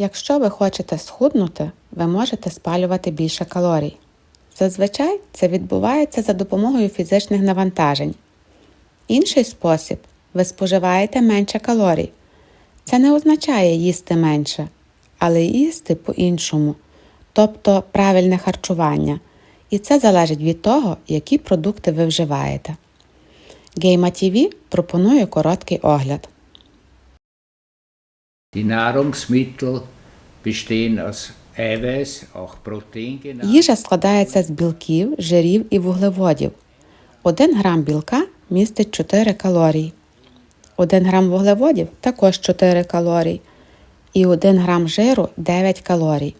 Якщо ви хочете схуднути, ви можете спалювати більше калорій. Зазвичай це відбувається за допомогою фізичних навантажень. Інший спосіб ви споживаєте менше калорій. Це не означає їсти менше, але їсти по-іншому, тобто правильне харчування. І це залежить від того, які продукти ви вживаєте. Гейма TV пропонує короткий огляд. Die Nahrungsmittel bestehen aus Eiweiß, auch Protein genannt. Їжа складається з білків, жирів і вуглеводів. 1 грам білка містить 4 калорії. 1 грам вуглеводів також 4 калорії. І 1 грам жиру 9 калорій.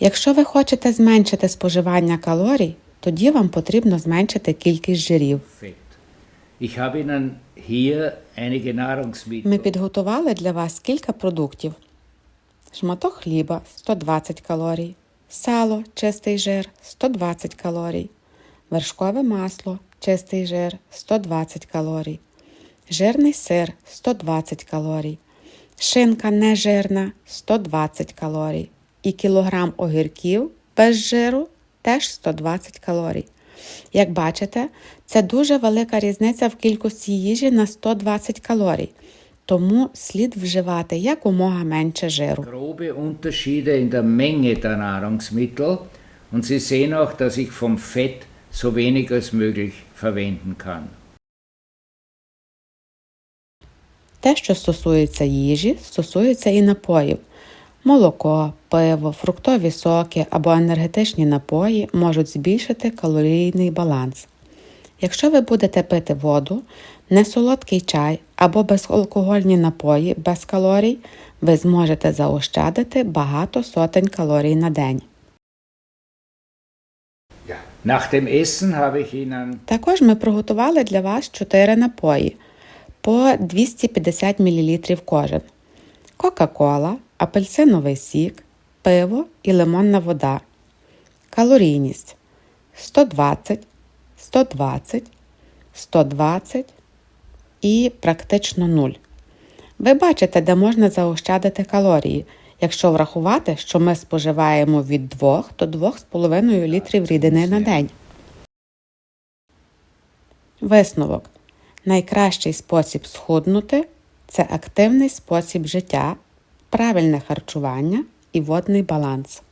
Якщо ви хочете зменшити споживання калорій, тоді вам потрібно зменшити кількість жирів. Ми підготували для вас кілька продуктів: шматок хліба 120 калорій, сало чистий жир 120 калорій, вершкове масло чистий жир 120 калорій, жирний сир 120 калорій, шинка нежирна 120 калорій. І кілограм огірків без жиру теж 120 калорій. Як бачите, це дуже велика різниця в кількості їжі на 120 калорій, тому слід вживати якомога менше жиру. grobe Unterschiede in der Menge der Nahrungsmittel und Sie sehen auch, dass ich vom Fett so wenig als möglich verwenden kann. Те, що стосується їжі, стосується і напоїв. Молоко, пиво, фруктові соки або енергетичні напої можуть збільшити калорійний баланс. Якщо ви будете пити воду, несолодкий чай або безалкогольні напої без калорій, ви зможете заощадити багато сотень калорій на день. Також ми приготували для вас 4 напої по 250 мл кожен: Кока-Кола, апельсиновий сік, пиво і лимонна вода. Калорійність 120, 120, 120 і практично 0. Ви бачите, де можна заощадити калорії, якщо врахувати, що ми споживаємо від 2 до 2,5 літрів рідини на день. Висновок. Найкращий спосіб схуднути це активний спосіб життя, правильне харчування і водний баланс.